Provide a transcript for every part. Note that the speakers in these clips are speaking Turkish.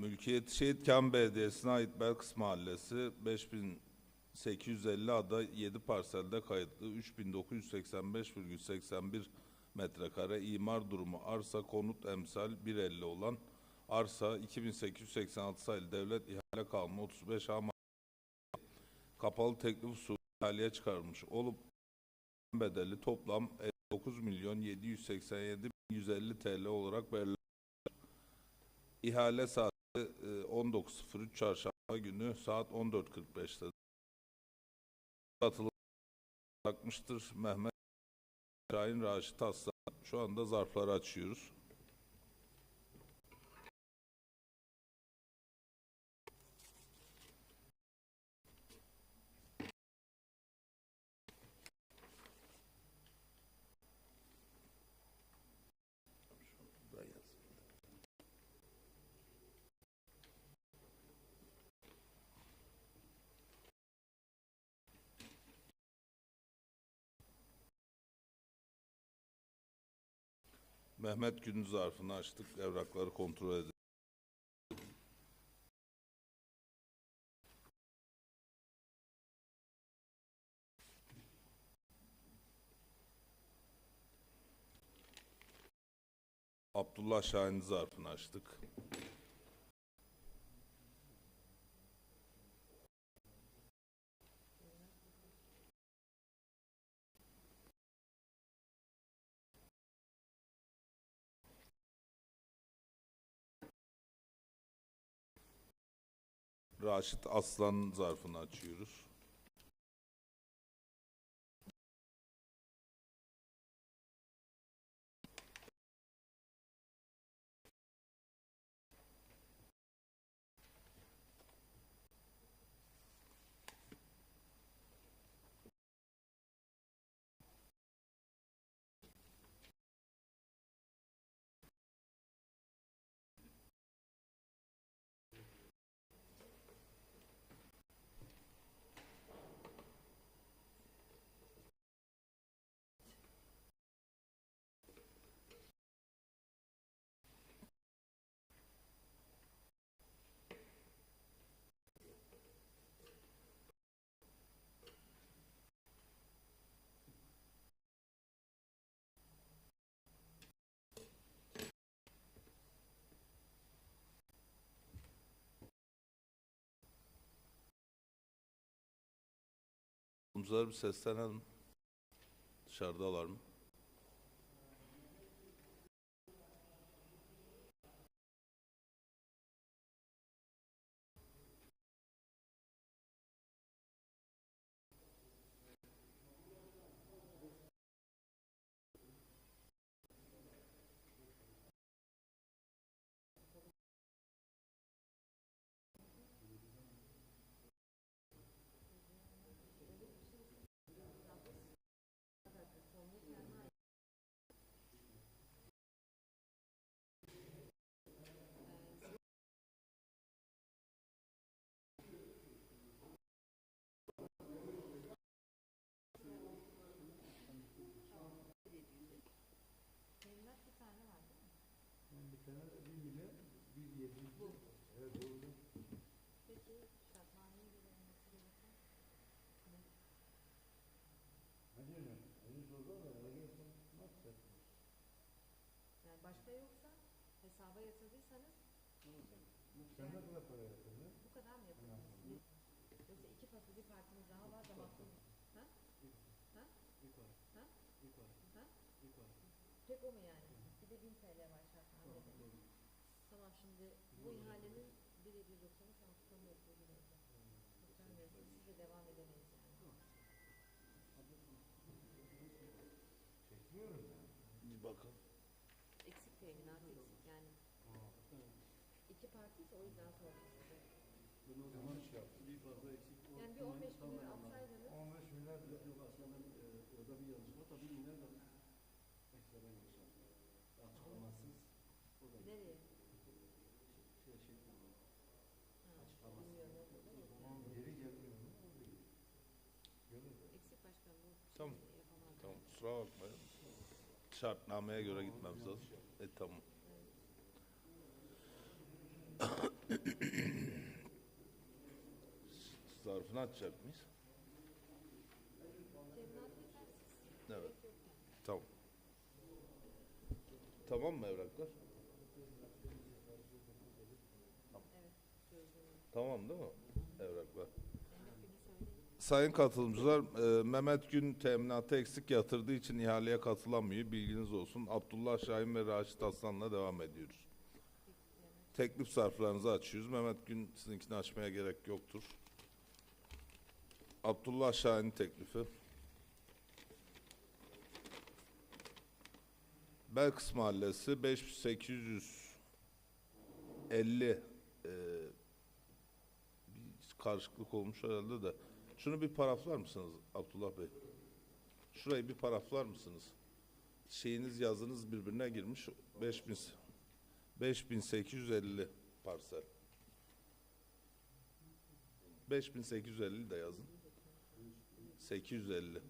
Mülkiyet Şehit Kamil Belediyesi'ne ait Belkıs Mahallesi 5850 ada 7 parselde kayıtlı 3985,81 metrekare imar durumu arsa konut emsal 150 olan arsa 2886 sayılı devlet ihale kanunu 35 A kapalı teklif usulü ihaleye çıkarılmış olup bedeli toplam 9 milyon 787 bin 150 TL olarak belirlenmiş. İhale saati 19.03 çarşamba günü saat 14.45'te satılık takmıştır. Mehmet Şahin Raşit Aslan. Şu anda zarfları açıyoruz. Mehmet Günün zarfını açtık. Evrakları kontrol edelim. Abdullah Şahin zarfını açtık. Raşit Aslan zarfını açıyoruz. Omuzları bir seslenelim. Dışarıdalar mı? Yani başka yoksa hesaba yatırdıysanız Sen ne kadar para yatırdın? bu kadar mı yapıyorsunuz? Yoksa iki bir partimiz daha var da baktım. Ha? Ha? Ha? Ha? Tek o mu yani? Bir de 1000 TL var. Tamam şimdi bu ihalenin 1790'ı şu an tutamıyoruz bugün evde. Tutamıyoruz. Siz de devam edemeyiz yani. Çekmiyorum ya. Bir bakın. Eksik teminat eksik yani. İki partiyse o yüzden size. Ben o zaman şey yaptım. Bir fazla eksik. Yani bir 15 bin lira atsaydınız 15 milyar aslında ben e, orada bir yanlış var. Tabii yine de ekstradan Nereye? Şey, şey, ha, açıklaması. Onun Tamam. Tamam. Kusura bakmayın. Şartnameye göre gitmemiz lazım. E tamam. Zarfını açacak mıyız? Evet. Tamam. Tamam mı evraklar? Tamam değil mi evraklar? Sayın katılımcılar, e, Mehmet Gün teminatı eksik yatırdığı için ihaleye katılamıyor. Bilginiz olsun. Abdullah Şahin ve Raşit Aslan'la devam ediyoruz. Teklif sarflarınızı açıyoruz. Mehmet Gün sizinkini açmaya gerek yoktur. Abdullah Şahin teklifi. Belkıs Mahallesi 5850 e, karışıklık olmuş herhalde de. Şunu bir paraflar mısınız Abdullah Bey? Şurayı bir paraflar mısınız? Şeyiniz yazınız birbirine girmiş. 5000 5850 parsel. 5850 de yazın. 850.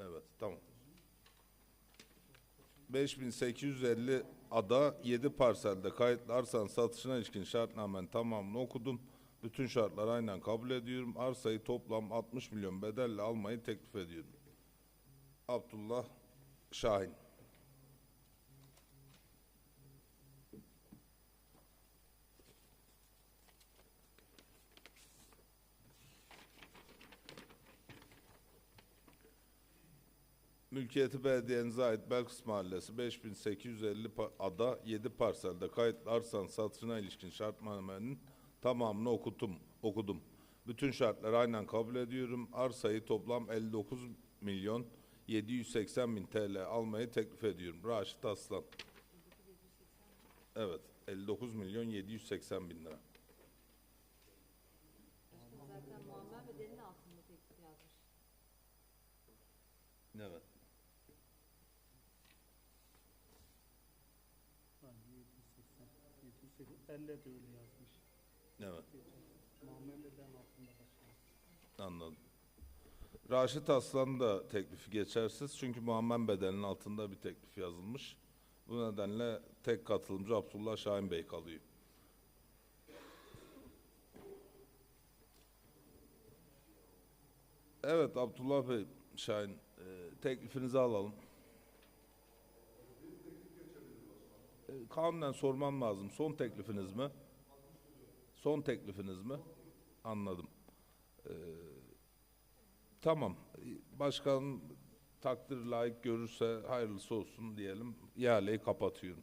Evet, tamam. 5850 ada 7 parselde kayıtlı arsanın satışına ilişkin şartnamenin tamamını okudum. Bütün şartlar aynen kabul ediyorum. Arsayı toplam 60 milyon bedelle almayı teklif ediyorum. Abdullah Şahin. Mülkiyeti belediyenize ait Belkıs Mahallesi 5850 pa- ada 7 parselde kayıtlı arsanın satışına ilişkin şartnamenin tamamını okutum, okudum. Bütün şartları aynen kabul ediyorum. Arsayı toplam 59 milyon 780 bin TL almayı teklif ediyorum. Raşit Aslan. Evet, 59 milyon 780 bin lira. Zaten muammer bedelinin altında teklif yazmış. Evet. Ha, 780, 780, 50 de öyle yazmış. Evet. Muammer. Anladım. Raşit Aslan da teklifi geçersiz çünkü muammen bedelinin altında bir teklif yazılmış. Bu nedenle tek katılımcı Abdullah Şahin Bey kalıyor. Evet Abdullah Bey Şahin e, teklifinizi alalım. E, kanunen sormam lazım. Son teklifiniz mi? Son teklifiniz mi? Anladım. Ee, tamam. Başkan takdir layık görürse hayırlısı olsun diyelim. İhaleyi kapatıyorum.